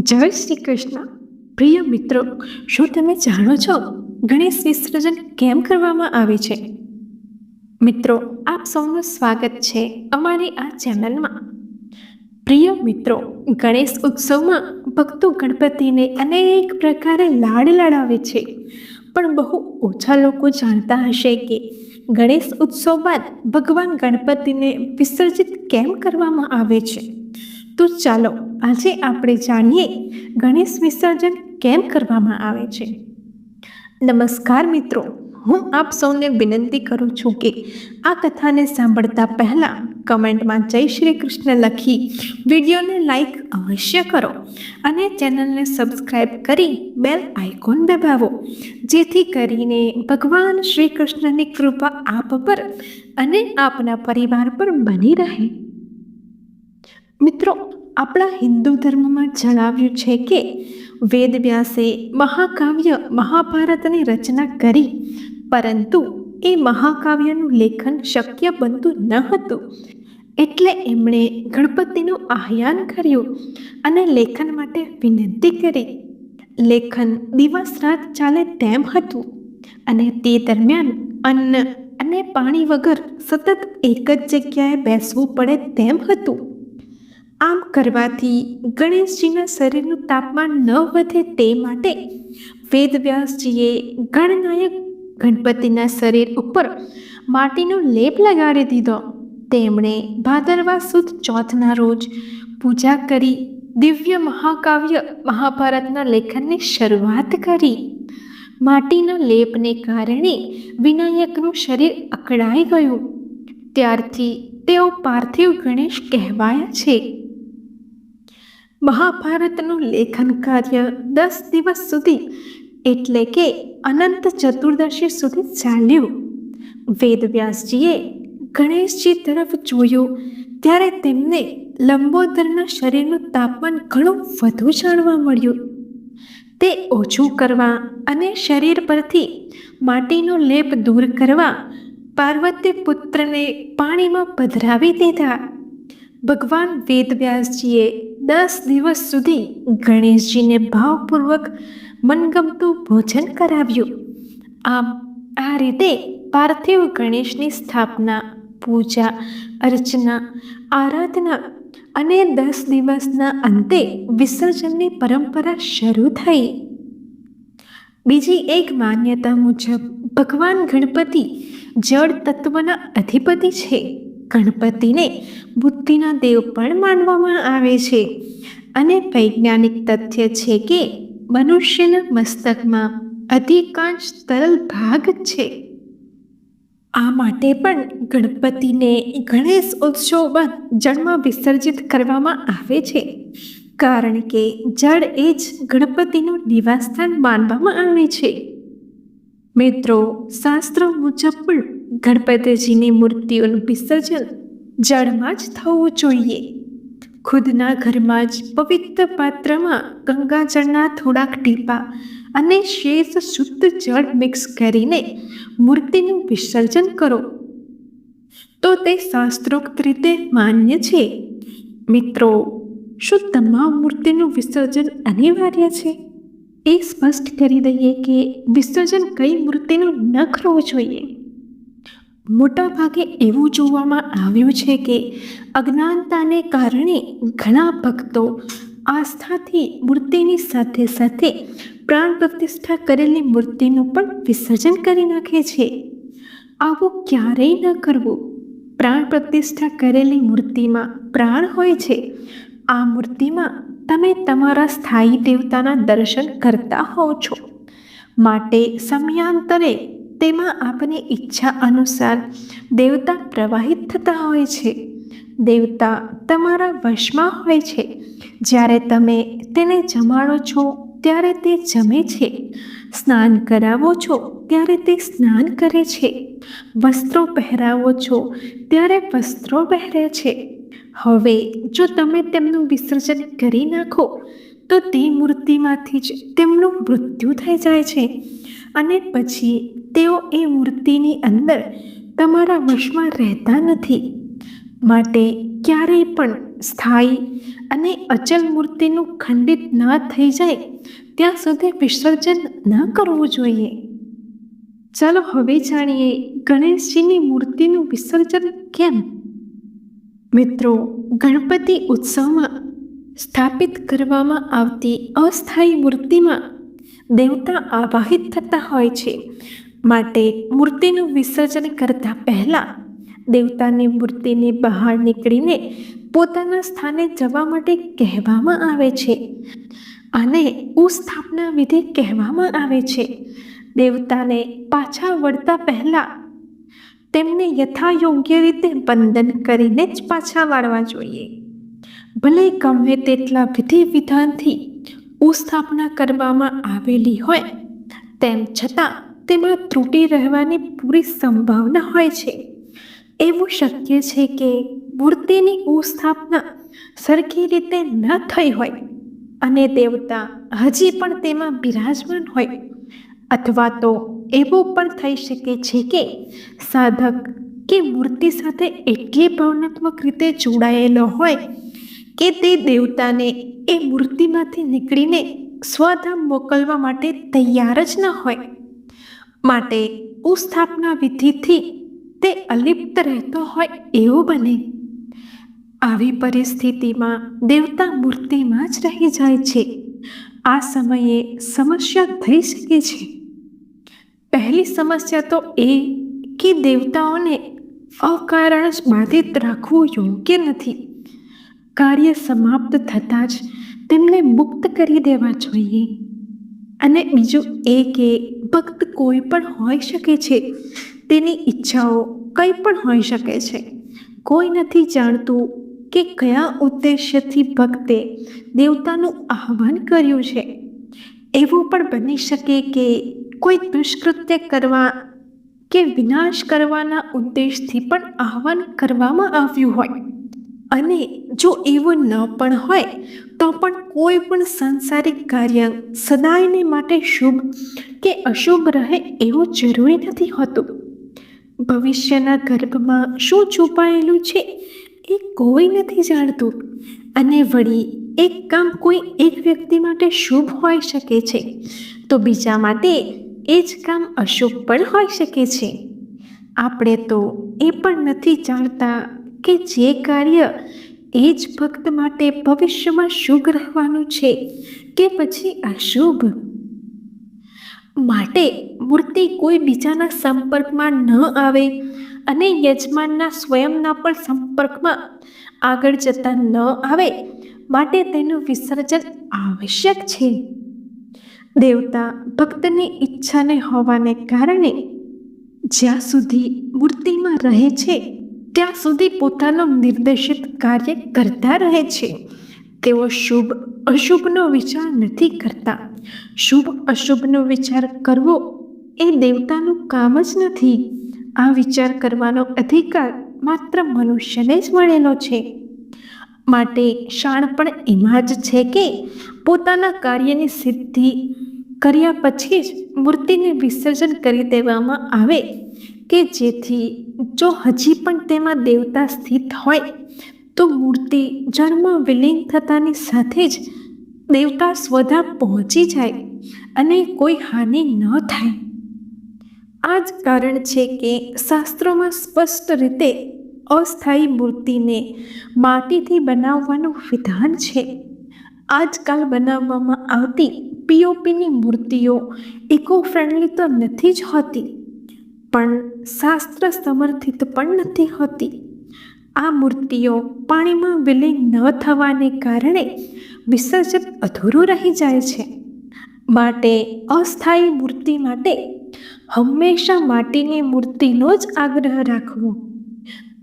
જય શ્રી કૃષ્ણ. પ્રિય મિત્રો, શું તમે જાણો છો ગણેશ વિસર્જન કેમ કરવામાં આવે છે? મિત્રો, આપ સૌનું સ્વાગત છે અમારી આ ચેનલમાં. પ્રિય મિત્રો, ગણેશ ઉત્સવમાં ભક્તો ગણપતિને અનેક પ્રકારે લાડ લડાવે છે. પણ બહુ ઓછા લોકો જાણતા હશે કે ગણેશ ઉત્સવ બાદ ભગવાન ગણપતિને વિસર્જિત કેમ કરવામાં આવે છે? તો ચાલો આજે આપણે જાણીએ ગણેશ વિસર્જન કેમ કરવામાં આવે છે. નમસ્કાર મિત્રો, હું આપ સૌને વિનંતી કરું છું કે આ કથાને સાંભળતા પહેલાં કમેન્ટમાં જય શ્રી કૃષ્ણ લખી વિડીયોને લાઈક અવશ્ય કરો અને ચેનલને સબસ્ક્રાઈબ કરી બેલ આઇકોન દબાવો, જેથી કરીને ભગવાન શ્રી કૃષ્ણની કૃપા આપ પર અને આપના પરિવાર પર બની રહે. મિત્રો, આપણા હિન્દુ ધર્મમાં જણાવ્યું છે કે વેદવ્યાસે મહાકાવ્ય મહાભારતની રચના કરી, પરંતુ એ મહાકાવ્યનું લેખન શક્ય બનતું ન હતું. એટલે એમણે ગણપતિનું આહ્યાન કર્યું અને લેખન માટે વિનંતી કરી. લેખન દિવસ રાત ચાલે તેમ હતું અને તે દરમિયાન અન્ન અને પાણી વગર સતત એક જ જગ્યાએ બેસવું પડે તેમ હતું. આમ કરવાથી ગણેશજીના શરીરનું તાપમાન ન વધે તે માટે વેદવ્યાસજીએ ગણનાયક ગણપતિના શરીર ઉપર માટીનો લેપ લગાડી દીધો. તેમણે ભાદરવા સુદ ચોથના રોજ પૂજા કરી દિવ્ય મહાકાવ્ય મહાભારતના લેખનની શરૂઆત કરી. માટીના લેપને કારણે વિનાયકનું શરીર અકળાઈ ગયું. ત્યારથી તેઓ પાર્થિવ ગણેશ કહેવાયા છે. મહાભારતનું લેખન કાર્ય દસ દિવસ સુધી એટલે કે અનંત ચતુર્દશી સુધી ચાલ્યું. વેદવ્યાસજીએ ગણેશજી તરફ જોયું, ત્યારે તેમને લંબોદરના શરીરનું તાપમાન ઘણું વધુ જાણવા મળ્યું. તે ઓછું કરવા અને શરીર પરથી માટીનો લેપ દૂર કરવા પાર્વતી પુત્રને પાણીમાં પધરાવી દીધા. ભગવાન વેદવ્યાસજીએ દસ દિવસ સુધી ગણેશજીને ભાવપૂર્વક મનગમતું ભોજન કરાવ્યું. આમ, આ રીતે પાર્થિવ ગણેશની સ્થાપના, પૂજા, અર્ચના, આરાધના અને દસ દિવસના અંતે વિસર્જનની પરંપરા શરૂ થઈ. બીજી એક માન્યતા મુજબ ભગવાન ગણપતિ જળ તત્વના અધિપતિ છે. ગણપતિને બુદ્ધિના દેવ પણ માનવામાં આવે છે. અને વૈજ્ઞાનિક તથ્ય છે કે મનુષ્યના મસ્તકમાં અધિકાંશ તરલ ભાગ છે. આ માટે પણ ગણપતિને ગણેશ ઉત્સવમાં જળમાં વિસર્જિત કરવામાં આવે છે. કારણ કે જળ એ જ ગણપતિનું નિવાસસ્થાન માનવામાં આવે છે. મિત્રો, શાસ્ત્રો મુજબ પણ ગણપતિજીની મૂર્તિઓનું વિસર્જન જળમાં જ થવું જોઈએ. ખુદના ઘરમાં જ પવિત્ર પાત્રમાં ગંગાજળના થોડાક ટીપા અને શેષ શુદ્ધ જળ મિક્સ કરીને મૂર્તિનું વિસર્જન કરો. તો તે શાસ્ત્રોક્ત રીતે માન્ય છે. મિત્રો શું તમામ મૂર્તિનું વિસર્જન અનિવાર્ય છે. એ સ્પષ્ટ કરી દઈએ કે વિસર્જન કઈ મૂર્તિનું ન કરવું જોઈએ. મોટાભાગે એવું જોવામાં આવ્યું છે કે અજ્ઞાનતાને કારણે ઘણા ભક્તો આસ્થાથી મૂર્તિની સાથે સાથે પ્રાણ પ્રતિષ્ઠા કરેલી મૂર્તિનું પણ વિસર્જન કરી નાખે છે. આવું ક્યારેય ન કરવું. પ્રાણ પ્રતિષ્ઠા કરેલી મૂર્તિમાં પ્રાણ હોય છે. આ મૂર્તિમાં તમે તમારા સ્થાયી દેવતાના દર્શન કરતા હોવ છો. માટે સમયાંતરે તેમાં આપની ઈચ્છા અનુસાર દેવતા પ્રવાહિત થતા હોય છે. દેવતા તમારા વશમાં હોય છે. જ્યારે તમે તેને જમાડો છો, ત્યારે તે જમે છે. સ્નાન કરાવો છો, ત્યારે તે સ્નાન કરે છે. વસ્ત્રો પહેરાવો છો, ત્યારે વસ્ત્રો પહેરે છે. હવે જો તમે તેમનું વિસર્જન કરી નાખો, તો તે મૂર્તિમાંથી જ તેમનું મૃત્યુ થઈ જાય છે. અને પછી તેઓ એ મૂર્તિની અંદર તમારા વશમાં રહેતા નથી. માટે ક્યારેય પણ સ્થાયી અને અચલ મૂર્તિનું ખંડિત ન થઈ જાય, ત્યાં સુધી વિસર્જન ન કરવું જોઈએ. ચાલો હવે જાણીએ ગણેશજીની મૂર્તિનું વિસર્જન કેમ? મિત્રો, ગણપતિ ઉત્સવમાં સ્થાપિત કરવામાં આવતી અસ્થાયી મૂર્તિમાં દેવતા આવાહિત થતા હોય છે. માટે મૂર્તિનું વિસર્જન કરતા પહેલાં દેવતાની મૂર્તિની બહાર નીકળીને પોતાના સ્થાને જવા માટે કહેવામાં આવે છે. અને ઉસ્થાપના વિધિ કહેવામાં આવે છે. દેવતાને પાછા વળતા પહેલાં તેમને યથાયોગ્ય રીતે વંદન કરીને જ પાછા વાળવા જોઈએ. ભલે ગમે તેટલા વિધિ વિધાનથી ઉસ્થાપના કરવામાં આવેલી હોય, તેમ છતાં તેમાં ત્રુટિ રહેવાની પૂરી સંભાવના હોય છે. એવું શક્ય છે કે મૂર્તિની ઉસ્થાપના સરખી રીતે ન થઈ હોય અને દેવતા હજી પણ તેમાં બિરાજમાન હોય અથવા તો એવું પણ થઈ શકે છે કે સાધક કે મૂર્તિ સાથે એટલી ભાવનાત્મક રીતે જોડાયેલો હોય કે તે દેવતાને એ મૂર્તિમાંથી નીકળીને સ્વધામ મોકલવા માટે તૈયાર જ ન હોય. માટે ઉસ્થાપના વિધિથી તે અલિપ્ત રહેતો હોય એવું બને. આવી પરિસ્થિતિમાં દેવતા મૂર્તિમાં જ રહી જાય છે. આ સમયે સમસ્યા થઈ શકે છે. પહેલી સમસ્યા તો એ કે દેવતાઓને અકારણ બાધિત રાખવું યોગ્ય નથી. કાર્ય સમાપ્ત થતાં જ તેમને મુક્ત કરી દેવા જોઈએ. અને બીજું એ કે ભક્ત કોઈ પણ હોઈ શકે છે, તેની ઈચ્છાઓ કંઈ પણ હોઈ શકે છે. કોઈ નથી જાણતું કે કયા ઉદ્દેશ્યથી ભક્તે દેવતાનું આહ્વાન કર્યું છે. એવું પણ બની શકે કે કોઈ દુષ્કૃત્ય કરવા કે વિનાશ કરવાના ઉદ્દેશથી પણ આહ્વાન કરવામાં આવ્યું હોય. અને જો એવું ન પણ હોય, તો પણ કોઈ પણ સાંસારિક કાર્ય સદાયને માટે શુભ કે અશુભ રહે એવું જરૂરી નથી હોતું. ભવિષ્યના ગર્ભમાં શું છુપાયેલું છે એ કોઈ નથી જાણતું અને વળી એક કામ કોઈ એક વ્યક્તિ માટે શુભ હોઈ શકે છે, તો બીજા માટે એ જ કામ અશુભ પણ હોઈ શકે છે. આપણે તો એ પણ નથી જાણતા કે જે કાર્ય એ જ ભક્ત માટે ભવિષ્યમાં શુભ રહેવાનું છે કે પછી અશુભ? માટે મૂર્તિ કોઈ બીજાના સંપર્કમાં ન આવે અને યજમાનના સ્વયંના પણ સંપર્કમાં આગળ જતા ન આવે માટે તેનું વિસર્જન આવશ્યક છે. દેવતા ભક્તની ઈચ્છાને હોવાને કારણે જ્યાં સુધી મૂર્તિમાં રહે છે ત્યાં સુધી પોતાનું નિર્દેશિત કાર્ય કરતા રહે છે. તેઓ શુભ, અશુભનો વિચાર નથી કરતા. શુભ, અશુભનો વિચાર કરવો એ દેવતાનું કામ જ નથી. આ વિચાર કરવાનો અધિકાર માત્ર મનુષ્યને જ મળેલો છે. માટે શાણપણ એમાં જ છે કે પોતાના કાર્યની સિદ્ધિ કર્યા પછી જ મૂર્તિને વિસર્જન કરી દેવામાં આવે કે જેથી જો હજી પણ તેમાં દેવતા સ્થિત હોય, તો મૂર્તિ જન્મ વિલીન થતાની સાથે જ દેવતા સ્વધા પહોંચી જાય અને કોઈ હાનિ ન થાય. આ જ કારણ છે કે શાસ્ત્રોમાં સ્પષ્ટ રીતે અસ્થાયી મૂર્તિને માટીથી બનાવવાનું વિધાન છે. આજકાલ બનાવવામાં આવતી પીઓપીની મૂર્તિઓ ઇકો ફ્રેન્ડલી તો નથી જ હોતી. પણ શાસ્ત્ર સમર્થિત પણ નથી હોતી. આ મૂર્તિઓ પાણીમાં વિલીન ન થવાને કારણે વિસર્જન અધૂરું રહી જાય છે. માટે અસ્થાયી મૂર્તિ માટે હંમેશા માટીની મૂર્તિનો જ આગ્રહ રાખવો.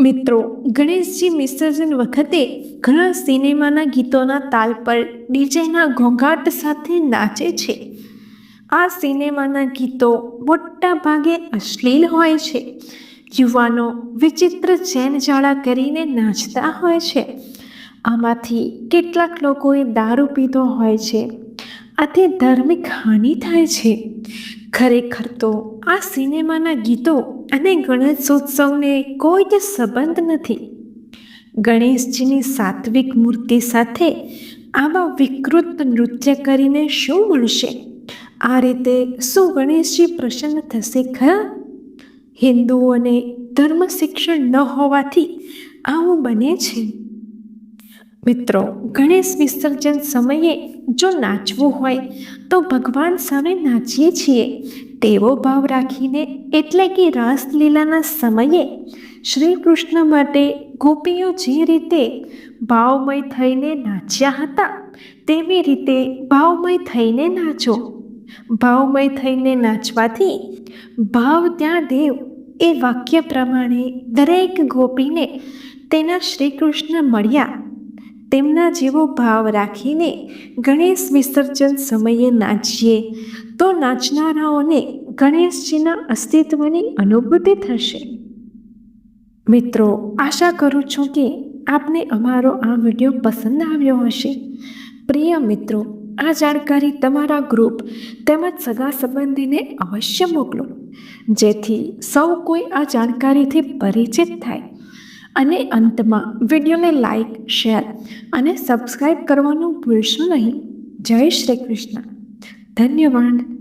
મિત્રો, ગણેશજી વિસર્જન વખતે ઘણા સિનેમાના ગીતોના તાલ પર ડીજેના ઘોંઘાટ સાથે નાચે છે. આ સિનેમાના ગીતો મોટા ભાગે અશ્લીલ હોય છે. યુવાનો વિચિત્ર ચેનજાળા કરીને નાચતા હોય છે. આમાંથી કેટલાક લોકોએ દારૂ પીધો હોય છે. આથી ધાર્મિક હાનિ થાય છે. ખરેખર તો આ સિનેમાના ગીતો અને ગણેશોત્સવને કોઈ જ સંબંધ નથી. ગણેશજીની સાત્વિક મૂર્તિ સાથે આવા વિકૃત નૃત્ય કરીને શું મળશે? આ રીતે શું ગણેશજી પ્રસન્ન થશે ખરા? હિન્દુઓને ધર્મ શિક્ષણ ન હોવાથી આવું બને છે. મિત્રો, ગણેશ વિસર્જન સમયે જો નાચવું હોય, તો ભગવાન સામે નાચીએ છીએ. તેવો ભાવ રાખીને એટલે કે રાસલીલાના સમયે શ્રી કૃષ્ણ માટે ગોપીઓ જે રીતે ભાવમય થઈને નાચ્યા હતા, તેવી રીતે ભાવમય થઈને નાચો. ભાવમય થઈને નાચવાથી ભાવ ત્યાં દેવ એ વાક્ય પ્રમાણે દરેક ગોપીને તેના શ્રી કૃષ્ણ મળ્યા. તેમના જેવો ભાવ રાખીને ગણેશ વિસર્જન સમયે નાચીએ તો નાચનારાઓને ગણેશજીના અસ્તિત્વની અનુભૂતિ થશે. મિત્રો, આશા કરું છું કે આપને અમારો આ વીડિયો પસંદ આવ્યો હશે. પ્રિય મિત્રો આ જાણકારી તમારા ગ્રુપ તેમજ સગા સંબંધીને અવશ્ય મોકલો, જેથી સૌ કોઈ આ જાણકારીથી પરિચિત થાય. અને અંતમાં વિડીયોને લાઈક, શેર અને સબસ્ક્રાઈબ કરવાનું ભૂલશો નહીં. જય શ્રી કૃષ્ણ. ધન્યવાદ.